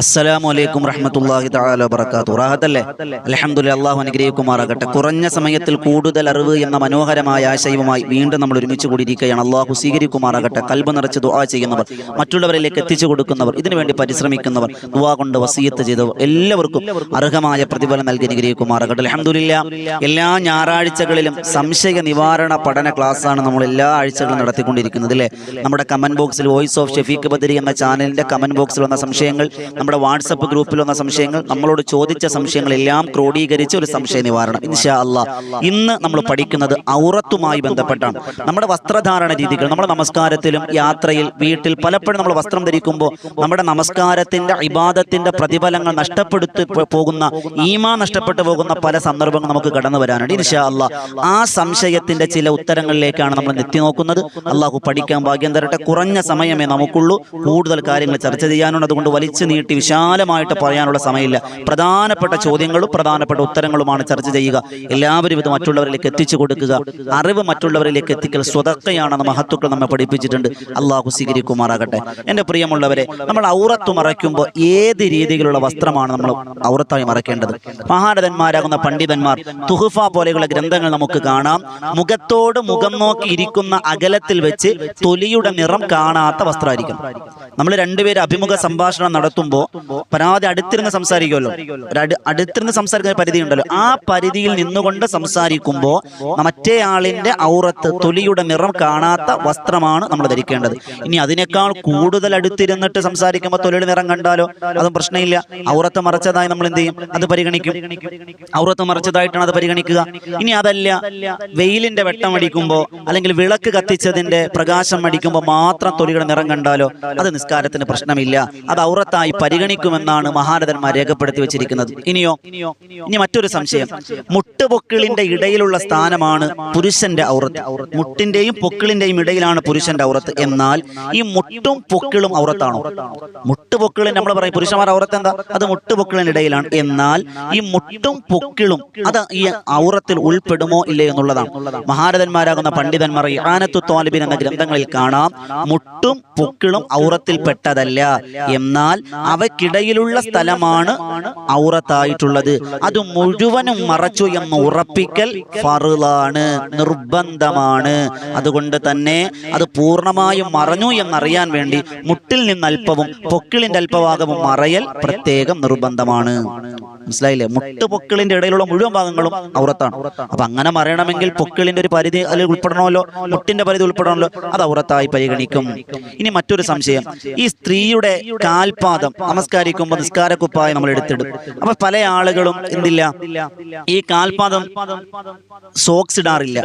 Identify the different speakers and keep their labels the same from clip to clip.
Speaker 1: അസ്സലാമു അലൈക്കും റഹ്മത്തുള്ളാഹി തആല വബറകാത്തു റാഹത്തല്ലേ? അൽഹംദുലില്ലാഹ് അല്ലാഹു അനുഗ്രഹിക്കുമാറാകട്ടെ. കുറഞ്ഞ സമയത്തിൽ കൂടുതൽ അറിവ് എന്ന മനോഹരമായ ആശയവുമായി വീണ്ടും നമ്മൾ ഒരുമിച്ച് കൂടിയിരിക്കുകയാണ്. അള്ളാഹു സ്വീകരിക്കുമാറാകട്ടെ. കൽബ് നിറച്ച് ദുആ ചെയ്യുന്നവർ മറ്റുള്ളവരിലേക്ക് എത്തിച്ചു കൊടുക്കുന്നവർ ഇതിനുവേണ്ടി പരിശ്രമിക്കുന്നവർ ദുആ കൊണ്ട് വസീയത്ത് ചെയ്തവർ എല്ലാവർക്കും അർഹമായ പ്രതിഫലം നൽകി അനുഗ്രഹിക്കുമാറാകട്ടെ. അൽഹംദുലില്ലാ എല്ലാ ഞായറാഴ്ചകളിലും സംശയ നിവാരണ പഠന ക്ലാസ്സാണ് നമ്മൾ എല്ലാ ആഴ്ചകളും നടത്തിക്കൊണ്ടിരിക്കുന്നത് അല്ലേ? നമ്മുടെ കമന്റ് ബോക്സിൽ വോയിസ് ഓഫ് ഷെഫീഖ് ബദരി എന്ന ചാനലിന്റെ കമന്റ് ബോക്സിൽ വന്ന സംശയങ്ങൾ നമ്മുടെ വാട്സപ്പ് ഗ്രൂപ്പിൽ വന്ന സംശയങ്ങൾ നമ്മളോട് ചോദിച്ച സംശയങ്ങളെല്ലാം ക്രോഡീകരിച്ച് ഒരു സംശയ നിവാരണം. ഇൻഷാ അല്ല. ഇന്ന് നമ്മൾ പഠിക്കുന്നത് ഔറത്തുമായി ബന്ധപ്പെട്ടാണ്. നമ്മുടെ വസ്ത്രധാരണ രീതികൾ നമ്മുടെ നമസ്കാരത്തിലും യാത്രയിൽ വീട്ടിൽ പലപ്പോഴും നമ്മൾ വസ്ത്രം ധരിക്കുമ്പോൾ നമ്മുടെ നമസ്കാരത്തിന്റെ ഇബാദത്തിന്റെ പ്രതിഫലങ്ങൾ നഷ്ടപ്പെടുത്തി പോകുന്ന ഈമാ നഷ്ടപ്പെട്ടു പോകുന്ന പല സന്ദർഭങ്ങൾ നമുക്ക് കടന്നു വരാനുണ്ട്. ഇൻഷാ അല്ല. ആ സംശയത്തിന്റെ ചില ഉത്തരങ്ങളിലേക്കാണ് നമ്മൾ എത്തി നോക്കുന്നത്. അള്ളാഹു പഠിക്കാൻ ഭാഗ്യം തരട്ടെ. കുറഞ്ഞ സമയമേ നമുക്കുള്ളൂ. കൂടുതൽ കാര്യങ്ങൾ ചർച്ച ചെയ്യാനുണ്ട്. അതുകൊണ്ട് വലിച്ചു നീട്ടി വിശാലമായിട്ട് പറയാനുള്ള സമയമില്ല. പ്രധാനപ്പെട്ട ചോദ്യങ്ങളും പ്രധാനപ്പെട്ട ഉത്തരങ്ങളുമാണ് ചർച്ച ചെയ്യുക. എല്ലാവരും ഇത് മറ്റുള്ളവരിലേക്ക് എത്തിച്ചു കൊടുക്കുക. അറിവ് മറ്റുള്ളവരിലേക്ക് എത്തിക്കൽ സ്വതക്കയാണെന്ന് മഹത്തുക്കൾ നമ്മെ പഠിപ്പിച്ചിട്ടുണ്ട്. അള്ളാഹു സ്വീകരിക്കുമാറാകട്ടെ. എന്റെ പ്രിയമുള്ളവരെ നമ്മൾ ഔറത്ത് മറയ്ക്കുമ്പോൾ ഏത് രീതിയിലുള്ള വസ്ത്രമാണ് നമ്മൾ ഔറത്തായി മറക്കേണ്ടത് മഹാരഥന്മാരാകുന്ന പണ്ഡിതന്മാർ തുഹുഫ പോലെയുള്ള ഗ്രന്ഥങ്ങൾ നമുക്ക് കാണാം. മുഖത്തോട് മുഖം നോക്കി ഇരിക്കുന്ന അകലത്തിൽ വെച്ച് തൊലിയുടെ നിറം കാണാത്ത വസ്ത്രമായിരിക്കും. നമ്മൾ രണ്ടുപേരും അഭിമുഖ സംഭാഷണം നടത്തുമ്പോൾ പരാതി അടുത്തിരുന്ന് സംസാരിക്കുമല്ലോ. അടുത്തിരുന്ന് സംസാരിക്കുന്ന പരിധി ഉണ്ടല്ലോ. ആ പരിധിയിൽ നിന്നുകൊണ്ട് സംസാരിക്കുമ്പോൾ മറ്റേ ആളിന്റെ ഔറത്ത് തൊലിയുടെ നിറം കാണാത്ത വസ്ത്രമാണ് നമ്മൾ ധരിക്കേണ്ടത്. ഇനി അതിനേക്കാൾ കൂടുതൽ അടുത്തിരുന്നിട്ട് സംസാരിക്കുമ്പോൾ തൊലിയുടെ നിറം കണ്ടാലോ? അതും പ്രശ്നമില്ല. ഔറത്ത് മറച്ചതായി നമ്മൾ എന്ത് ചെയ്യും? അത് പരിഗണിക്കും. ഔറത്ത് മറച്ചതായിട്ടാണ് അത് പരിഗണിക്കുക. ഇനി അതല്ല വെയിലിന്റെ വെട്ടം അടിക്കുമ്പോൾ അല്ലെങ്കിൽ വിളക്ക് കത്തിച്ചതിന്റെ പ്രകാശം അടിക്കുമ്പോൾ മാത്രം തൊലിയുടെ നിറം കണ്ടാലോ? അത് നിസ്കാരത്തിന് പ്രശ്നമില്ല. അത് ഔറത്തായി പരിഗണിക്കുമെന്നാണ് മഹാരഥന്മാർ രേഖപ്പെടുത്തി വെച്ചിരിക്കുന്നത്. ഇനിയോ? ഇനി മറ്റൊരു സംശയം. മുട്ടുപൊക്കിളിന്റെ ഇടയിലുള്ള സ്ഥാനമാണ് പുരുഷന്റെ ഔറത്ത്. മുട്ടിന്റെയും പൊക്കിളിന്റെയും ഇടയിലാണ് പുരുഷന്റെ ഔറത്ത്. എന്നാൽ ഈ മുട്ടും പൊക്കിളും ഔറത്താണോ? മുട്ടുപൊക്കിളിൻ നമ്മൾ പറയും പുരുഷന്മാർ ഔറത്ത് എന്താ? അത് മുട്ടുപൊക്കിളിന് ഇടയിലാണ്. എന്നാൽ ഈ മുട്ടും പൊക്കിളും അത് ഈ ഔറത്തിൽ ഉൾപ്പെടുമോ ഇല്ലേ എന്നുള്ളതാണ്. മഹാരഥന്മാരാകുന്ന പണ്ഡിതന്മാർ ഇറാനത്തു താലിബിൻ എന്ന ഗ്രന്ഥങ്ങളിൽ കാണാം മുട്ടും പൊക്കിളും ഔറത്തിൽ പെട്ടതല്ല എന്നാൽ അവയ്ക്കിടയിലുള്ള സ്ഥലമാണ് ഔറത്തായിട്ടുള്ളത്. അത് മുഴുവനും മറച്ചു എന്ന് ഉറപ്പിക്കൽ ഫറുളാണ് നിർബന്ധമാണ്. അതുകൊണ്ട് തന്നെ അത് പൂർണമായും മറഞ്ഞു എന്നറിയാൻ വേണ്ടി മുട്ടിൽ നിന്ന് അല്പവും പൊക്കിളിന്റെ അല്പഭാഗവും മറയൽ പ്രത്യേകം നിർബന്ധമാണ്. മനസ്സിലായില്ലേ? മുട്ട് പൊക്കിളിന്റെ ഇടയിലുള്ള മുഴുവൻ ഭാഗങ്ങളും ഔറത്താണ് അപ്പൊ അങ്ങനെ മറയണമെങ്കിൽ പൊക്കിളിന്റെ ഒരു പരിധി അതിൽ ഉൾപ്പെടണമല്ലോ. മുട്ടിന്റെ പരിധി ഉൾപ്പെടണമല്ലോ. അത് ഔറത്തായി പരിഗണിക്കും. ഇനി മറ്റൊരു സംശയം. ഈ സ്ത്രീയുടെ കാൽപാദം നമസ്കാരിക്കുമ്പോൾ നിസ്കാരക്കുപ്പായി നമ്മൾ എടുത്തിടും. അപ്പൊ പല ആളുകളും എന്തില്ല? ഈ കാൽപാദം സോക്സ് ഇടാറില്ല.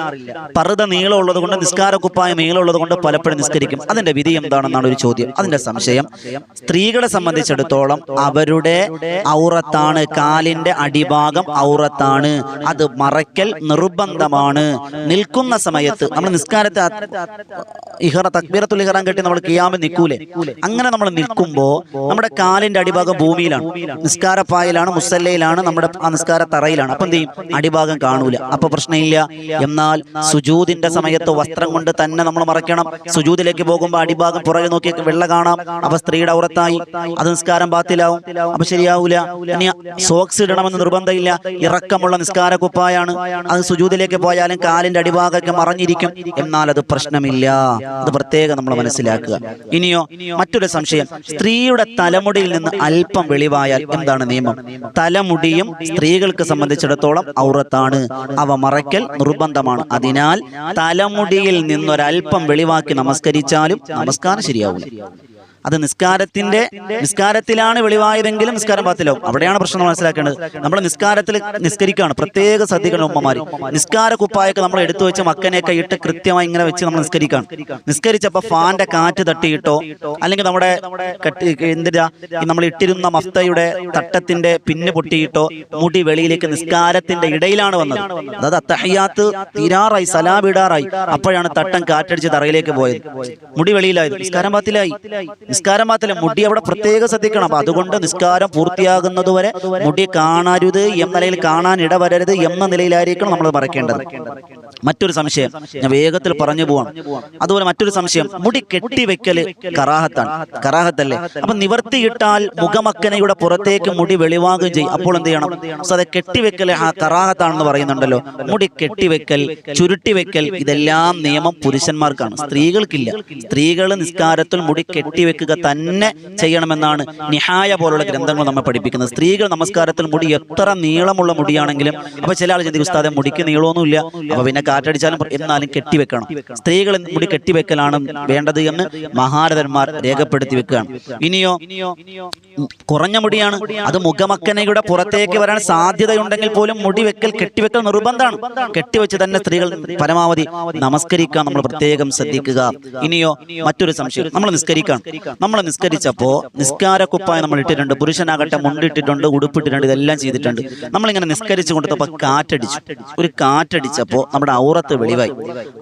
Speaker 1: പറുത നീളമുള്ളത് കൊണ്ട് നിസ്കാരക്കുപ്പായ നീളമുള്ളത് കൊണ്ട് പലപ്പോഴും നിസ്കരിക്കും. അതിന്റെ വിധി എന്താണെന്നാണ് ഒരു ചോദ്യം. അതിന്റെ സംശയം. സ്ത്രീകളെ സംബന്ധിച്ചിടത്തോളം അവരുടെ ഔറത്താണ് കാലിന്റെ അടിഭാഗം ഔറത്താണ്. അത് മറയ്ക്കൽ നിർബന്ധമാണ്. നിൽക്കുന്ന സമയത്ത് നമ്മൾ നിസ്കാരത്തെ ഇഹറ തക്ബീറത്തുൽ ഇഹറാൻ കെട്ടി നമ്മൾ കിയാമ നിൽക്കൂലേ? അങ്ങനെ നമ്മൾ നിൽക്കുമ്പോ നമ്മുടെ കാലിന്റെ അടിഭാഗം ഭൂമിയിലാണ്. നിസ്കാരപ്പായലാണ് മുസല്ലയിലാണ് നമ്മുടെ ആ നിസ്കാര തറയിലാണ് അപ്പൊ എന്ത് ചെയ്യും? അടിഭാഗം കാണൂല. അപ്പൊ പ്രശ്നമില്ല. എന്നാൽ സുജൂദിന്റെ സമയത്ത് വസ്ത്രം കൊണ്ട് തന്നെ നമ്മൾ മറയ്ക്കണം. സുജൂദിലേക്ക് പോകുമ്പോൾ അടിഭാഗം പുറകെ നോക്കി വെള്ള കാണാം. അപ്പൊ സ്ത്രീയുടെ ഔറത്തായി. അത് നിസ്കാരം ബാത്തിലാവും. അപ്പൊ ശരിയാവൂല. ഇനി സോക്സ് ഇടണമെന്ന് നിർബന്ധമില്ല. ഇറക്കമുള്ള നിസ്കാര കുപ്പായാണ്. അത് സുജൂതിലേക്ക് പോയാലും കാലിന്റെ അടിഭാഗമൊക്കെ മറഞ്ഞിരിക്കും. എന്നാൽ അത് പ്രശ്നമില്ല. അത് പ്രത്യേകം നമ്മൾ മനസ്സിലാക്കുക. ഇനിയോ മറ്റൊരു സംശയം. സ്ത്രീയുടെ തലമുടിയിൽ നിന്ന് അല്പം വെളിവായാൽ എന്താണ് നിയമം? തലമുടിയും സ്ത്രീകൾക്ക് സംബന്ധിച്ചിടത്തോളം ഔറത്താണ്. അവ മറയ്ക്കൽ നിർബന്ധമാണ്. അതിനാൽ തലമുടിയിൽ നിന്നൊരൽപ്പം വെളിവാക്കി നമസ്കരിച്ചാലും നമസ്കാരം ശരിയാവില്ല അത് നിസ്കാരത്തിന്റെ നിസ്കാരത്തിലാണ് വെളിവായതെങ്കിലും നിസ്കാരം പാത്തിലാവും. അവിടെയാണ് പ്രശ്നം മനസ്സിലാക്കേണ്ടത്. നമ്മൾ നിസ്കാരത്തിൽ നിസ്കരിക്കുകയാണ്. പ്രത്യേക ശ്രദ്ധിക്കണം ഉമ്മമാര്. നിസ്കാര കുപ്പായൊക്കെ നമ്മൾ എടുത്തു വെച്ച് മക്കനെയൊക്കെ ഇട്ട് കൃത്യമായി ഇങ്ങനെ വെച്ച് നമ്മൾ നിസ്കരിക്കുകയാണ്. നിസ്കരിച്ചപ്പോ ഫാന്റെ കാറ്റ് തട്ടിയിട്ടോ അല്ലെങ്കിൽ നമ്മുടെ എന്തിനാ നമ്മൾ ഇട്ടിരുന്ന മഫ്തയുടെ തട്ടത്തിന്റെ പിന്ന് പൊട്ടിയിട്ടോ മുടി വെളിയിലേക്ക് നിസ്കാരത്തിന്റെ ഇടയിലാണ് വന്നത്. അതായത് അത്തഹയ്യാത്ത് തീരാറായി സലാം ഇടാറായി. അപ്പോഴാണ് തട്ടം കാറ്റടിച്ച് തറയിലേക്ക് പോയത്. മുടി വെളിയിലായത്. നിസ്കാരം പാത്തിലായി. നിസ്കാരം മാത്രമല്ല മുടി അവിടെ പ്രത്യേകം ശ്രദ്ധിക്കണം. അപ്പൊ അതുകൊണ്ട് നിസ്കാരം പൂർത്തിയാകുന്നതുവരെ മുടി കാണരുത് എന്ന നിലയിൽ കാണാൻ ഇടവരരുത് എന്ന നിലയിലായിരിക്കണം നമ്മൾ മറക്കേണ്ടത്. മറ്റൊരു സംശയം ഞാൻ വേഗത്തിൽ പറഞ്ഞു പോവാണ്. അതുപോലെ മറ്റൊരു സംശയം മുടി കെട്ടിവെക്കൽ കറാഹത്താണ്. കറാഹത്തല്ലേ? അപ്പൊ നിവർത്തിയിട്ടാൽ മുഖമക്കനയുടെ പുറത്തേക്ക് മുടി വെളിവാകുകയും ചെയ്യും. അപ്പോൾ എന്ത് ചെയ്യണം? അത് കെട്ടിവെക്കൽ ആ കറാഹത്താണെന്ന് പറയുന്നുണ്ടല്ലോ. മുടി കെട്ടിവെക്കൽ ചുരുട്ടിവെക്കൽ ഇതെല്ലാം നിയമം പുരുഷന്മാർക്കാണ്. സ്ത്രീകൾക്കില്ല. സ്ത്രീകൾ നിസ്കാരത്തിൽ മുടി കെട്ടിവെക്കുക തന്നെ ചെയ്യണമെന്നാണ് നിഹായ പോലുള്ള ഗ്രന്ഥങ്ങൾ നമ്മെ പഠിപ്പിക്കുന്നത്. സ്ത്രീകൾ നമസ്കാരത്തിൽ മുടി എത്ര നീളമുള്ള മുടിയാണെങ്കിലും അപ്പൊ ചില ആൾ ചിന്തിക്കും ഉസ്താദെ മുടിക്ക് നീളമൊന്നുമില്ല. അപ്പൊ പിന്നെ കാറ്റടിച്ചാലും എന്നാലും കെട്ടിവെക്കണം. സ്ത്രീകൾ മുടി കെട്ടിവെക്കലാണ് വേണ്ടത് എന്ന് മഹാരഥന്മാർ രേഖപ്പെടുത്തി വെക്കുകയാണ്. ഇനിയോ കുറഞ്ഞ മുടിയാണ്. അത് മുഖമക്കനയുടെ പുറത്തേക്ക് വരാൻ സാധ്യതയുണ്ടെങ്കിൽ പോലും മുടി വെക്കൽ കെട്ടിവെക്കൽ നിർബന്ധമാണ്. കെട്ടിവെച്ച് തന്നെ സ്ത്രീകൾ പരമാവധി നമസ്കരിക്കാൻ നമ്മൾ പ്രത്യേകം ശ്രദ്ധിക്കുക. ഇനിയോ മറ്റൊരു സംശയം. നമ്മൾ നിസ്കരിക്കാം നമ്മൾ നിസ്കരിച്ചപ്പോ നിസ്കാര കുപ്പായം നമ്മൾ ഇട്ടിട്ടുണ്ട് പുരുഷനാകട്ടെ മുണ്ടിട്ടിട്ടുണ്ട് ഉടുപ്പിട്ടിട്ടുണ്ട് ഇതെല്ലാം ചെയ്തിട്ടുണ്ട്. നമ്മളിങ്ങനെ നിസ്കരിച്ചു കൊടുത്തപ്പോ കാറ്റടിച്ചു. ഒരു കാറ്റടിച്ചപ്പോ നമ്മുടെ ഔറത്ത് വെളിവായി.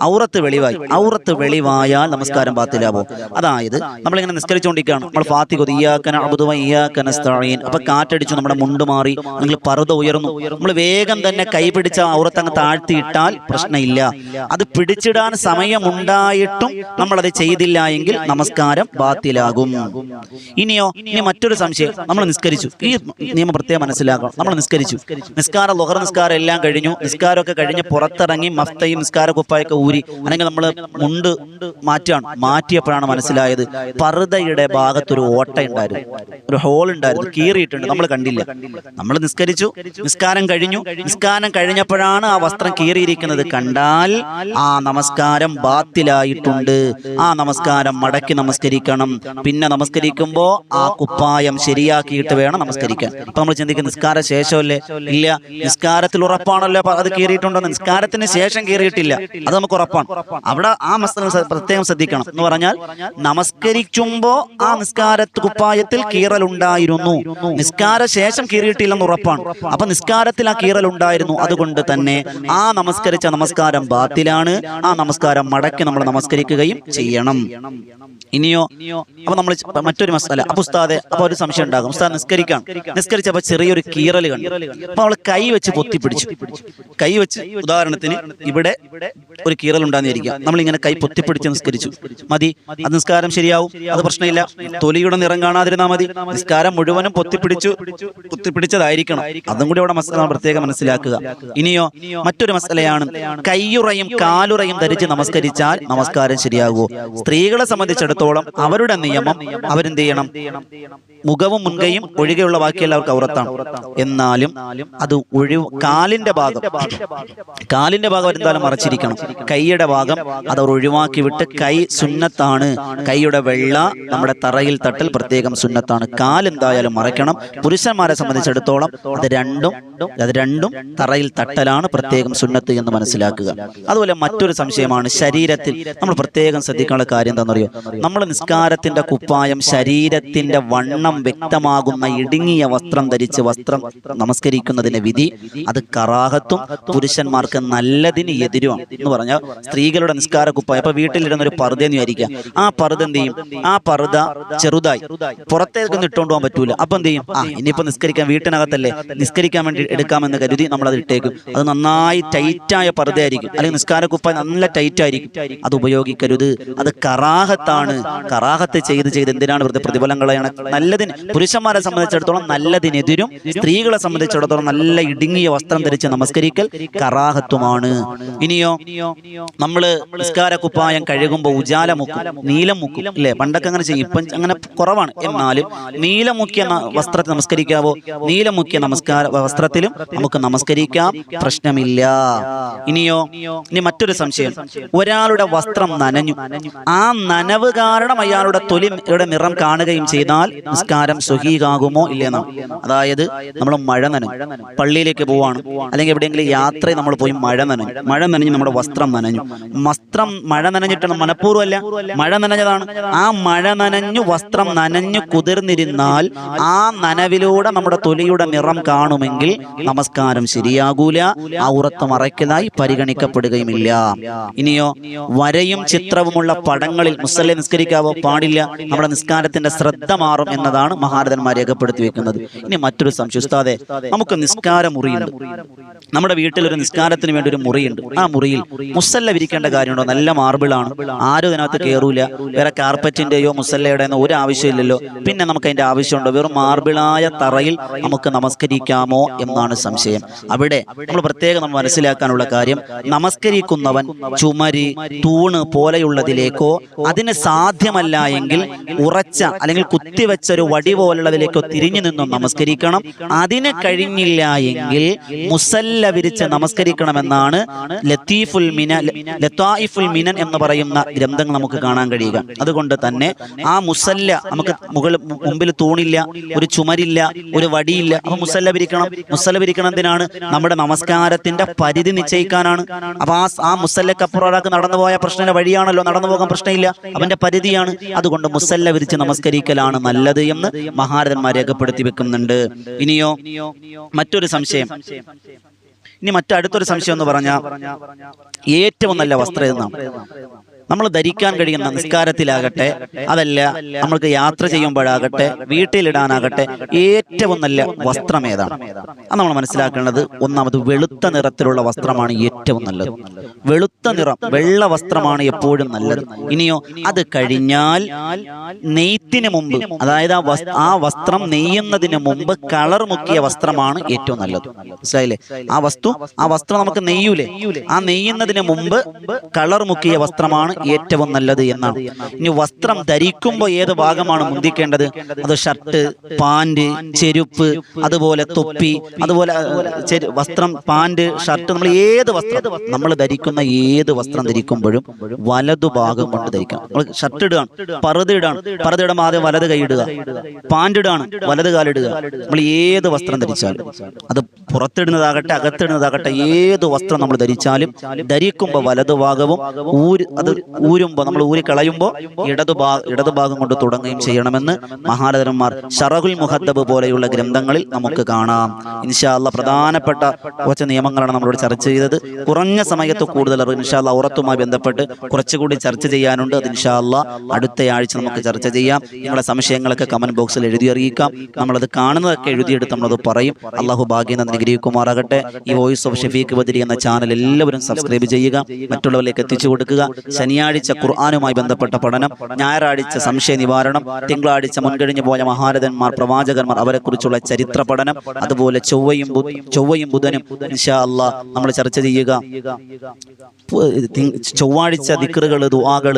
Speaker 1: ഔറത്ത് വെളിവായി. ഔറത്ത് വെളിവായാൽ നമസ്കാരം പാത്തിലാവോ. അതായത് നമ്മളിങ്ങനെ നിസ്കരിച്ചുകൊണ്ടിരിക്കുകയാണ്. നമ്മൾ ഫാത്തി കൊതിയാക്കന അബുദുവ ഇയാക്കന സ്താഴീൻ അപ്പൊ കാറ്റടിച്ചു നമ്മുടെ മുണ്ട് മാറി നിങ്ങൾ പറുത ഉയർന്നു. നമ്മൾ വേഗം തന്നെ കൈ പിടിച്ച ഔറത്ത് അങ്ങ് താഴ്ത്തിയിട്ടാൽ പ്രശ്നമില്ല. അത് പിടിച്ചിടാൻ സമയമുണ്ടായിട്ടും നമ്മളത് ചെയ്തില്ല എങ്കിൽ നമസ്കാരം ബാത്തിലാകും ഇനിയോ ഇനി മറ്റൊരു സംശയം നമ്മൾ നിസ്കരിച്ചു. ഈ നിയമം പ്രത്യേകം മനസ്സിലാക്കണം. നമ്മൾ നിസ്കരിച്ചു. നിസ്കാര ലൊഹർ നിസ്കാരം എല്ലാം കഴിഞ്ഞു. നിസ്കാരമൊക്കെ കഴിഞ്ഞ് പുറത്തിറങ്ങി മഫ്തയും നിസ്കാര കുപ്പായൊക്കെ ഊരി അല്ലെങ്കിൽ നമ്മൾ മുണ്ട് മാറ്റാണ് മാറ്റിയപ്പോഴാണ് മനസ്സിലായത് പർദയുടെ ഭാഗത്തൊരു ഓട്ട ഉണ്ടായിരുന്നു ഒരു ഹോൾ ഉണ്ടായിരുന്നു. കീറിയിട്ടുണ്ട്. നമ്മൾ കണ്ടില്ല. നമ്മൾ നിസ്കരിച്ചു. നിസ്കാരം കഴിഞ്ഞു. നിസ്കാരം കഴിഞ്ഞപ്പോഴാണ് ആ വസ്ത്രം കീറിയിരിക്കുന്നത്. കണ്ടാൽ ആ നമസ്കാരം ബാത്തിലായിട്ടുണ്ട്. ആ നമസ്കാരം മടക്കി നമസ്കരിക്കണം. പിന്നെ നമസ്കരിക്കുമ്പോ ആ കുപ്പായം ശരിയാക്കിയിട്ട് വേണം നമസ്കരിക്കാൻ. അപ്പൊ നമ്മൾ ചിന്തിക്കും നിസ്കാര ശേഷമല്ലേ? ഇല്ല നിസ്കാരത്തിൽ ഉറപ്പാണല്ലോ അത് കീറിയിട്ടുണ്ടോ? നിസ്കാരത്തിന് ശേഷം കീറിയിട്ടില്ല. അത് നമുക്ക് ഉറപ്പാണ്. അവിടെ ആ മസ്തകം പ്രത്യേകം ശ്രദ്ധിക്കണം എന്ന് പറഞ്ഞാൽ നമസ്കരിക്കുമ്പോ ആ നിസ്കാര കുപ്പായത്തിൽ കീറലുണ്ടായിരുന്നു. നിസ്കാര ശേഷം കീറിയിട്ടില്ലെന്ന് ഉറപ്പാണ്. അപ്പൊ നിസ്കാരത്തിൽ ആ കീറൽ ഉണ്ടായിരുന്നു അതുകൊണ്ട് തന്നെ ആ നമസ്കരിച്ച നമസ്കാരം ബാത്തിലാണ്. ആ നമസ്കാരം മടക്കി നമ്മൾ നമസ്കരിക്കുകയും ചെയ്യണം. ഇനിയോ? അപ്പൊ നമ്മൾ മറ്റൊരു മസാല. അപ്പൊ ഉസ്താദെ അപ്പൊ ഒരു സംശയം ഉണ്ടാകും. ഉസ്താദ് നിസ്കരിക്കാം നിസ്കരിച്ചപ്പോ ചെറിയൊരു കീറൽ കണ്ടു. അപ്പൊ അവൾ കൈ വെച്ച് പൊത്തി പിടിച്ചു. കൈ വെച്ച് ഉദാഹരണത്തിന് ഇവിടെ ഒരു കീറൽ ഉണ്ടാകുന്നിരിക്കുക നമ്മൾ ഇങ്ങനെ കൈ പൊത്തിപ്പിടിച്ച് നിസ്കരിച്ചു. മതി. അത് നിസ്കാരം ശരിയാവും. അത് പ്രശ്നമില്ല. തൊലിയുടെ നിറം കാണാതിരുന്നാൽ മതി. നിസ്കാരം മുഴുവനും പൊത്തിപ്പിടിച്ചു പൊത്തിപ്പിടിച്ചതായിരിക്കണം അതും കൂടി അവിടെ മസാല പ്രത്യേകം മനസ്സിലാക്കുക. ഇനിയോ മറ്റൊരു മസാലയാണ്. കയ്യുറയും കാലുറയും ധരിച്ച് നമസ്കരിച്ചാൽ നമസ്കാരം ശരിയാകുമോ സ്ത്രീകളെ സംബന്ധിച്ചിടത്തോളം അവരുടെ നിയമം അവരെന്ത് ചെയ്യണം. മുഖവും മുൻകൈയും ഒഴികെയുള്ള ബാക്കി എല്ലാവർക്കും ഔറത്താണ് എന്നാലും അത് ഒഴിവ് കാലിന്റെ ഭാഗം. കാലിന്റെ ഭാഗം എന്തായാലും മറച്ചിരിക്കണം. കൈയുടെ ഭാഗം അത് അവർ ഒഴിവാക്കി വിട്ട് കൈ സുന്നത്താണ്. കൈയുടെ വെള്ള നമ്മുടെ തറയിൽ തട്ടൽ പ്രത്യേകം സുന്നത്താണ്. കാൽ എന്തായാലും മറയ്ക്കണം. പുരുഷന്മാരെ സംബന്ധിച്ചിടത്തോളം അത് രണ്ടും അത് രണ്ടും തറയിൽ തട്ടലാണ് പ്രത്യേകം സുന്നത്ത് എന്ന് മനസ്സിലാക്കുക. അതുപോലെ മറ്റൊരു സംശയമാണ് ശരീരത്തിൽ നമ്മൾ പ്രത്യേകം ശ്രദ്ധിക്കാനുള്ള കാര്യം എന്താണെന്നറിയോ? നമ്മൾ നിസ്കാരത്തിന്റെ കുപ്പായം ശരീരത്തിന്റെ വണ്ണം വ്യക്തമാകുന്ന ഇടുങ്ങിയ വസ്ത്രം ധരിച്ച് വസ്ത്രം നമസ്കരിക്കുന്നതിന്റെ വിധി അത് കറാഹത്തും പുരുഷന്മാർക്ക് നല്ലതിന് എതിരുമാണ് എന്ന് പറഞ്ഞാൽ സ്ത്രീകളുടെ നിസ്കാര കുപ്പായ. അപ്പൊ വീട്ടിലിരുന്ന ഒരു പർദ്ദ എന്ന് വിചാരിക്കുക. ആ പർദ്ദ എന്ത് ചെയ്യും? ആ പർദ്ദ ചെറുതായി. പുറത്തേക്കൊന്നും ഇട്ടുകൊണ്ട് പോകാൻ പറ്റൂല. അപ്പൊ എന്ത് ചെയ്യും? ആ ഇനിയിപ്പോ നിസ്കരിക്കാൻ വീട്ടിനകത്തല്ലേ? നിസ്കരിക്കാൻ വേണ്ടി എടുക്കാമെന്ന് കരുതി നമ്മൾ അത് ഇട്ടേക്കും. അത് നന്നായി ടൈറ്റായ പർദ്ദയായിരിക്കും. അല്ലെങ്കിൽ നിസ്കാര കുപ്പായ നല്ല ടൈറ്റ് ആയിരിക്കും അത് ഉപയോഗിക്കരുത്. അത് കറാഹത്താണ്. കറാഹത്ത് ചെയ്ത് ചെയ്ത് എന്തിനാണ് വെറുതെ പ്രതിഫലം കളയണം നല്ലതിന് പുരുഷന്മാരെ സംബന്ധിച്ചിടത്തോളം നല്ലതിനെതിരും സ്ത്രീകളെ സംബന്ധിച്ചിടത്തോളം നല്ല ഇടുങ്ങിയ വസ്ത്രം ധരിച്ച് നമസ്കരിക്കൽ കറാഹത്വമാണ് ഇനിയോ നമ്മൾ നിസ്കാര കുപ്പായം കഴുകുമ്പോൾ ഉജാല മുക്കും. നീലം മുക്കും അല്ലേ? പണ്ടൊക്കെ അങ്ങനെ ചെയ്യും. ഇപ്പം അങ്ങനെ കുറവാണ്. എന്നാലും നീലം മുക്കിയ വസ്ത്രത്തെ വസ്ത്രത്തിൽ നമസ്കരിക്കാവോ? നീലം മുക്കിയ നമസ്കാര വസ്ത്രത്തിലും നമുക്ക് നമസ്കരിക്കാം. പ്രശ്നമില്ല. ഇനിയോ ഇനി മറ്റൊരു സംശയം. ഒരാളുടെ വസ്ത്രം നനഞ്ഞു. ആ നനവ് കാരണം അയാളുടെ തൊലിയുടെ നിറം കാണുകയും ചെയ്താൽ നിസ്കാരം നിസ്കാരം സ്വഹീകാകുമോ ഇല്ലെന്നാണ് അതായത് നമ്മൾ മഴ നനഞ്ഞു പള്ളിയിലേക്ക് പോവാണ്. അല്ലെങ്കിൽ എവിടെയെങ്കിലും യാത്ര നമ്മൾ പോയി മഴ നനഞ്ഞു മഴ നനഞ്ഞു നമ്മുടെ വസ്ത്രം നനഞ്ഞു. വസ്ത്രം മഴ നനഞ്ഞിട്ട് മനഃപൂർവമല്ല. മഴ നനഞ്ഞതാണ് ആ മഴ നനഞ്ഞു വസ്ത്രം നനഞ്ഞു കുതിർന്നിരുന്നാൽ ആ നനവിലൂടെ നമ്മുടെ തൊലിയുടെ നിറം കാണുമെങ്കിൽ നമസ്കാരം ശരിയാകൂല. ആ ഉറത്ത് മറയ്ക്കലായി പരിഗണിക്കപ്പെടുകയുമില്ല. ഇനിയോ വരയും ചിത്രവുമുള്ള പടങ്ങളിൽ മുസ്ലിം നിസ്കരിക്കാവോ? പാടില്ല. നമ്മുടെ നിസ്കാരത്തിന്റെ ശ്രദ്ധ മാറും എന്നതാണ് മഹാരഥന്മാർ രേഖപ്പെടുത്തി വെക്കുന്നത്. ഇനി മറ്റൊരു സംശയം. നമുക്ക് നിസ്കാര മുറിയുണ്ട്. നമ്മുടെ വീട്ടിൽ ഒരു നിസ്കാരത്തിന് വേണ്ടി ഒരു മുറിയുണ്ട്. ആ മുറിയിൽ മുസല്ല വിരിക്കേണ്ട കാര്യമുണ്ടോ? നല്ല മാർബിളാണ് ആരും അതിനകത്ത് കയറൂല വേറെ കാർപ്പറ്റിന്റെയോ മുസല്ലയുടെയോ ഒരു ആവശ്യമില്ലല്ലോ. പിന്നെ നമുക്ക് അതിന്റെ ആവശ്യമുണ്ടോ? വെറും മാർബിളായ തറയിൽ നമുക്ക് നമസ്കരിക്കാമോ എന്നാണ് സംശയം. അവിടെ നമ്മൾ പ്രത്യേകം നമ്മൾ മനസ്സിലാക്കാനുള്ള കാര്യം നമസ്കരിക്കുന്നവൻ ചുമരി തൂണ് പോലെയുള്ളതിലേക്കോ അതിന് സാധ്യമല്ല എങ്കിൽ ഉറച്ച അല്ലെങ്കിൽ കുത്തിവെച്ച ഒരു വടി പോലുള്ളതിലേക്കോ തിരിഞ്ഞു നിന്നും നമസ്കരിക്കണം. അതിന് കഴിഞ്ഞില്ല എങ്കിൽ മുസല്ല വിരിച്ച് നമസ്കരിക്കണമെന്നാണ് ലത്തീഫുൽ മിന ലത്തായിഫുൽ മിനൻ എന്ന് പറയുന്ന ഗ്രന്ഥങ്ങൾ നമുക്ക് കാണാൻ കഴിയുക. അതുകൊണ്ട് തന്നെ ആ മുസല്ല നമുക്ക് മുകൾ മുമ്പിൽ തൂണില്ല ഒരു ചുമരില്ല ഒരു വടിയില്ല. അപ്പൊ മുസല്ല വിരിക്കണം. മുസല്ല വിരിക്കണതിനാണ് നമ്മുടെ നമസ്കാരത്തിന്റെ പരിധി നിശ്ചയിക്കാനാണ്. അപ്പൊ ആ ആ മുസല്ലക്കപ്പുറം ഒരാൾക്ക് നടന്നു പോയ പ്രശ്നം വഴിയാണല്ലോ. നടന്നു പോകാൻ പ്രശ്നമില്ല. അവന്റെ പരിധിയാണ്. അതുകൊണ്ട് മുസല്ല വിരിച്ച് നമസ്കരിക്കലാണ് നല്ലത് എന്ന് മഹാരഥന്മാർ രേഖപ്പെടുത്തി വെക്കുന്നുണ്ട് ഇനിയോ മറ്റൊരു സംശയം. ഇനി മറ്റടുത്തൊരു സംശയം എന്ന് പറഞ്ഞാൽ ഏറ്റവും നല്ല വസ്ത്രം എന്നാണ് നമ്മൾ ധരിക്കാൻ കഴിയുന്ന നിസ്കാരത്തിലാകട്ടെ അതല്ല നമ്മൾക്ക് യാത്ര ചെയ്യുമ്പോഴാകട്ടെ വീട്ടിലിടാനാകട്ടെ ഏറ്റവും നല്ല വസ്ത്രം ഏതാണ്? അത് നമ്മൾ മനസ്സിലാക്കേണ്ടത് ഒന്നാമത് വെളുത്ത നിറത്തിലുള്ള വസ്ത്രമാണ് ഏറ്റവും നല്ലത്. വെളുത്ത നിറം വെള്ള വസ്ത്രമാണ് എപ്പോഴും നല്ലത്. ഇനിയോ അത് കഴിഞ്ഞാൽ നെയ്ത്തിന് മുമ്പ് അതായത് ആ ആ വസ്ത്രം നെയ്യുന്നതിന് മുമ്പ് കളർ മുക്കിയ വസ്ത്രമാണ് ഏറ്റവും നല്ലത്. മനസ്സിലായില്ലേ? ആ വസ്തു ആ വസ്ത്രം നമുക്ക് നെയ്യൂലേ? ആ നെയ്യുന്നതിന് മുമ്പ് കളർ മുക്കിയ വസ്ത്രമാണ് ഏറ്റവും നല്ലത് എന്നാണ്. ഇനി വസ്ത്രം ധരിക്കുമ്പോൾ ഏത് ഭാഗമാണ് മുന്തിക്കേണ്ടത്? അത് ഷർട്ട് പാന്റ് ചെരുപ്പ് അതുപോലെ തൊപ്പി അതുപോലെ വസ്ത്രം പാന്റ് ഷർട്ട് നമ്മൾ ഏത് വസ്ത്രം? നമ്മൾ ധരിക്കുന്ന ഏത് വസ്ത്രം ധരിക്കുമ്പോഴും വലതു ഭാഗം കൊണ്ട് ധരിക്കാം നമ്മൾ ഷർട്ട് ഇടുകയാണ് പറുത് ഇടാണ് പറുത് ഇടുമ്പോൾ ആദ്യം വലത് കൈ ഇടുക. പാന്റ് ഇടാണ് വലത് കാലിടുക നമ്മൾ ഏത് വസ്ത്രം ധരിച്ചാലും അത് പുറത്തിടുന്നതാകട്ടെ അകത്തിടുന്നതാകട്ടെ ഏത് വസ്ത്രം നമ്മൾ ധരിച്ചാലും ധരിക്കുമ്പോൾ വലതു ഭാഗവും ഊര് അത് ഊരുമ്പോൾ നമ്മൾ ഊരി കളയുമ്പോ ഇടതു ഇടതുഭാഗം ഇടതു കൊണ്ട് തുടങ്ങുകയും ചെയ്യണമെന്ന് മഹാരഥന്മാർ ഷറഹുൽ മുഹദ്ദബ് പോലെയുള്ള ഗ്രന്ഥങ്ങളിൽ നമുക്ക് കാണാം. ഇൻഷാല്ല പ്രധാനപ്പെട്ട കുറച്ച് നിയമങ്ങളാണ് നമ്മളോട് ചർച്ച ചെയ്തത്. കുറഞ്ഞ സമയത്ത് കൂടുതൽ ഇൻഷാല്ല ഉറത്തുമായി ബന്ധപ്പെട്ട് കുറച്ചുകൂടി ചർച്ച ചെയ്യാനുണ്ട്. അത് ഇൻഷാല്ല അടുത്ത ആഴ്ച നമുക്ക് ചർച്ച ചെയ്യാം. നിങ്ങളുടെ സംശയങ്ങളൊക്കെ കമന്റ് ബോക്സിൽ എഴുതി അറിയിക്കാം. നമ്മളത് കാണുന്നതൊക്കെ എഴുതിയെടുത്ത് നമ്മളത് പറയും. അള്ളാഹു ഭാഗ്യം അനുഗ്രഹിക്കുമാറാകട്ടെ. ഈ വോയിസ് ഓഫ് ഷഫീഖ് ബദരി എന്ന ചാനൽ എല്ലാവരും സബ്സ്ക്രൈബ് ചെയ്യുക. മറ്റുള്ളവരിലേക്ക് എത്തിച്ചു കൊടുക്കുക. ശനിയാഴ്ച ഖുർആാനുമായി ബന്ധപ്പെട്ട പഠനം ഞായറാഴ്ച സംശയ നിവാരണം തിങ്കളാഴ്ച മുൻകഴിഞ്ഞു പോയ മഹാരഥന്മാർ പ്രവാചകന്മാർ അവരെക്കുറിച്ചുള്ള ചരിത്ര പഠനം അതുപോലെ ചൊവ്വയും ചൊവ്വയും ബുധനും ഇൻഷാ അള്ളാ നമ്മൾ ചർച്ച ചെയ്യുക. ചൊവ്വാഴ്ച ദിക്റുകൾ ദുആകൾ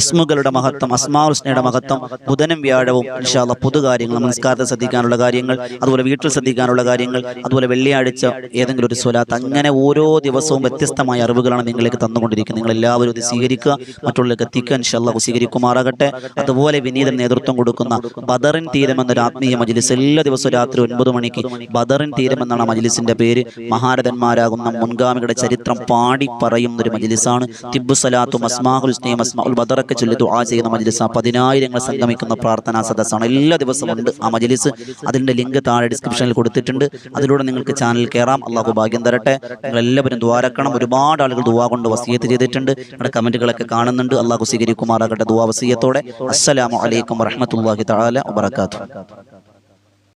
Speaker 1: ഇസ്മുകളുടെ മഹത്വം അസ്മാഉസ്നയുടെ മഹത്വം ബുധനും വ്യാഴവും ഇൻഷാല്ല പൊതുകാര്യങ്ങൾ നമസ്കാരത്തെ ശ്രദ്ധിക്കാനുള്ള കാര്യങ്ങൾ അതുപോലെ വീട്ടിൽ ശ്രദ്ധിക്കാനുള്ള കാര്യങ്ങൾ അതുപോലെ വെള്ളിയാഴ്ച ഏതെങ്കിലും ഒരു സ്വലാത്ത് അങ്ങനെ ഓരോ ദിവസവും വ്യത്യസ്തമായ അറിവുകളാണ് നിങ്ങളിലേക്ക് തന്നുകൊണ്ടിരിക്കുന്നത്. നിങ്ങൾ എല്ലാവരും ഇത് സ്വീകരിക്കുക. മറ്റുള്ളവർക്ക് എത്തിക്കുക ഇൻഷാല്ലാഹു സ്വീകരിക്കുമാറാകട്ടെ. അതുപോലെ വിനീതൻ നേതൃത്വം കൊടുക്കുന്ന ബദറിൻ തീരം എന്നൊരു ആത്മീയ മജ്ലിസ് എല്ലാ ദിവസവും രാത്രി ഒൻപത് മണിക്ക് ബദറിൻ തീരം എന്നാണ് മജിലിസിന്റെ മജ്ലിസിന്റെ പേര്. മഹാരഥന്മാരാകുന്ന മുൻഗാമികളുടെ ചരിത്രം പാടി പറയുന്ന ഒരു മജ്ലിസാണ്. തിബു സലാത്തു അസ്മാഹുൽ സ്നേഹം അസ്മാഉൽ ബദറൊക്കെ ചൊല്ലി ദുആ ചെയ്യുന്ന മജ്ലിസ്. പതിനായിരങ്ങൾ സംഗമിക്കുന്ന പ്രാർത്ഥനാ സദസ്സാണ്. എല്ലാ ദിവസവും ഉണ്ട്. ആ മജ്ലിസ് അതിന്റെ ലിങ്ക് താഴെ ഡിസ്ക്രിപ്ഷനിൽ കൊടുത്തിട്ടുണ്ട്. അതിലൂടെ നിങ്ങൾക്ക് ചാനൽ കയറാം. അള്ളാഹു ഭാഗ്യം തരട്ടെ. നിങ്ങൾ എല്ലാവരും ദ്വാരക്കണം. ഒരുപാട് ആളുകൾ ദുവാ കൊണ്ട് വസീയത്ത് ചെയ്തിട്ടുണ്ട് നിങ്ങളുടെ കമന്റുകളൊക്കെ കാണുന്നുണ്ട്. അള്ളാഹു സ്വീകരിക്കുമാറാകട്ടെ. ദുവാവസീയത്തോടെ അസ്സലാമു അലൈക്കും വറഹ്മത്തുള്ളാഹി തആല വബറകാതുഹു.